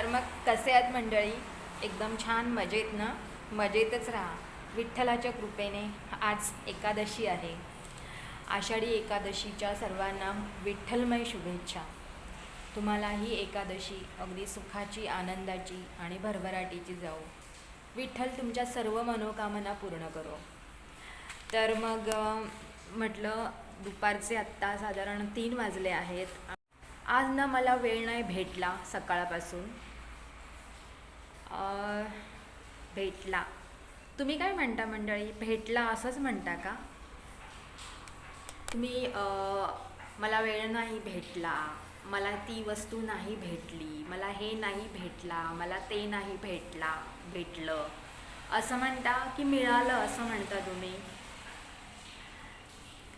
तर मग कसे आहेत मंडळी? एकदम छान मजेत ना? मजेतच राहा. विठ्ठलाच्या कृपेने आज एकादशी आहे. आषाढी एकादशीच्या सर्वांना विठ्ठलमय शुभेच्छा. तुम्हाला ही एकादशी अगदी सुखाची आनंदाची आणि भरभराटीची जाऊ विठ्ठल तुमच्या सर्व मनोकामना पूर्ण करो. तर मग म्हटलं दुपारचे आत्ता साधारण तीन वाजले आहेत. आज ना मला वेळ नाही भेटला सकाळपासून. भेटला. तुम्ही काय म्हणता मंडळी? भेटला असंच म्हणता का? तुम्ही मला वेळ नाही भेटला. मला ती वस्तू नाही भेटली. मला हे नाही भेटला. मला ते नाही भेटला भेटलं. असं म्हणता की मिळालं असं म्हणता तुम्ही?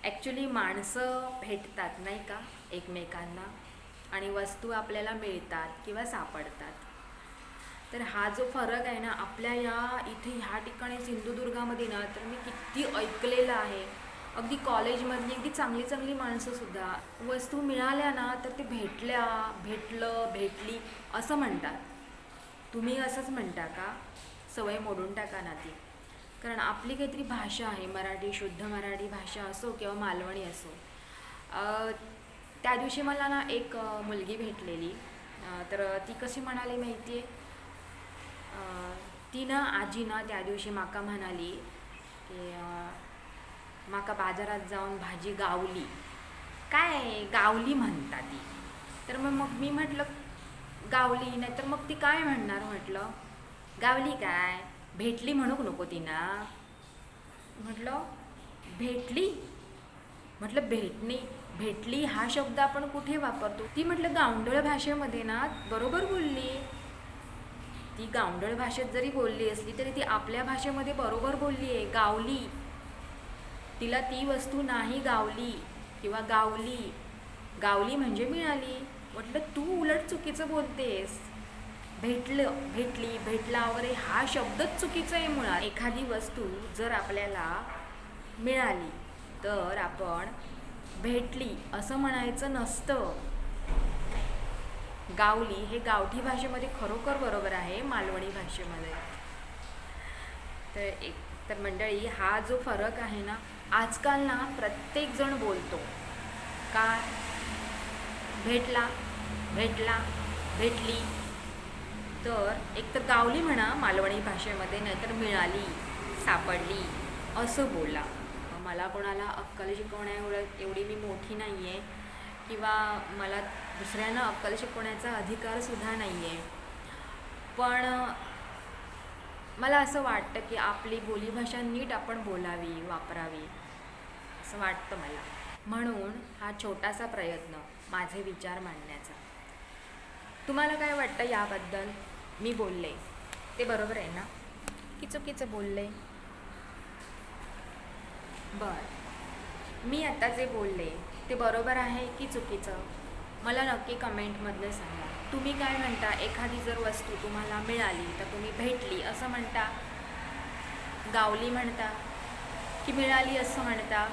ॲक्च्युली माणसं भेटतात नाही का एकमेकांना? आणि वस्तू आपल्याला मिळतात किंवा सापडतात. तर हा जो फरक आहे ना आपल्या या इथे ह्या ठिकाणी सिंधुदुर्गामध्ये ना तर मी किती ऐकलेलं आहे. अगदी कॉलेजमधली अगदी चांगली चांगली माणसंसुद्धा वस्तू मिळाल्या ना तर ते भेटल्या भेटलं भेटली असं म्हणतात. तुम्ही असंच म्हणता का? सवय मोडून टाका ना ती. कारण आपली काहीतरी भाषा आहे मराठी शुद्ध मराठी भाषा असो किंवा मालवणी असो. त्या दिवशी मला ना एक मुलगी भेटलेली. तर ती कशी म्हणाली माहिती आहे तिनं आजीनं त्या दिवशी माका म्हणाली की माका बाजारात जाऊन भाजी गावली. काय गावली म्हणता ती? तर मग मग मी म्हटलं गावली. नाही तर मग ती काय म्हणणार म्हटलं? गावली काय? भेटली म्हणूक नको तिनं. म्हटलं भेटली? म्हटलं भेटणी. भेटली हा शब्द आपण कुठे वापरतो? ती म्हटलं गावंडळ भाषेमध्ये ना बरोबर बोलली. ती गावंडळ भाषेत जरी बोलली असली तरी ती आपल्या भाषेमध्ये बरोबर बोलली आहे. गावली. तिला ती वस्तू नाही गावली किंवा गावली. गावली म्हणजे मिळाली. म्हटलं तू उलट चुकीचं बोलतेस. भेटलं भेटली भेटला वगैरे हा शब्दच चुकीचा आहे मुळात. एखादी वस्तू जर आपल्याला मिळाली तर आपण भेटली असं म्हणायचं नसतं. गावली हे गावठी भाषेमध्ये खरोखर बरोबर आहे मालवणी भाषेमध्ये. तर एक तर मंडळी हा जो फरक आहे ना आजकाल ना प्रत्येकजण बोलतो. काय भेटला भेटला भेटली. तर एक तर गावली म्हणा मालवणी भाषेमध्ये नाहीतर मिळाली सापडली असं बोला. मला कोणाला अक्कल शिकवण्या एवढं एवढी मी मोठी नाही आहे किंवा मला दुसऱ्यांना अक्कल शिकवण्याचा अधिकारसुद्धा नाही आहे पण मला असं वाटतं की आपली बोलीभाषा नीट आपण बोलावी वापरावी असं वाटतं मला. म्हणून हा छोटासा प्रयत्न माझे विचार मांडण्याचा. तुम्हाला काय वाटतं याबद्दल? मी बोलले. ते बरोबर आहे ना? की चुकीचं बोलले. बरं. मी आता जे बोलले ते बरोबर आहे की चुकीचं? मला नक्की कमेंटमधलं सांगा. तुम्ही काय म्हणता? एखादी जर वस्तू तुम्हाला मिळाली तर तुम्ही भेटली असं म्हणता? गावली म्हणता? की मिळाली असं म्हणता?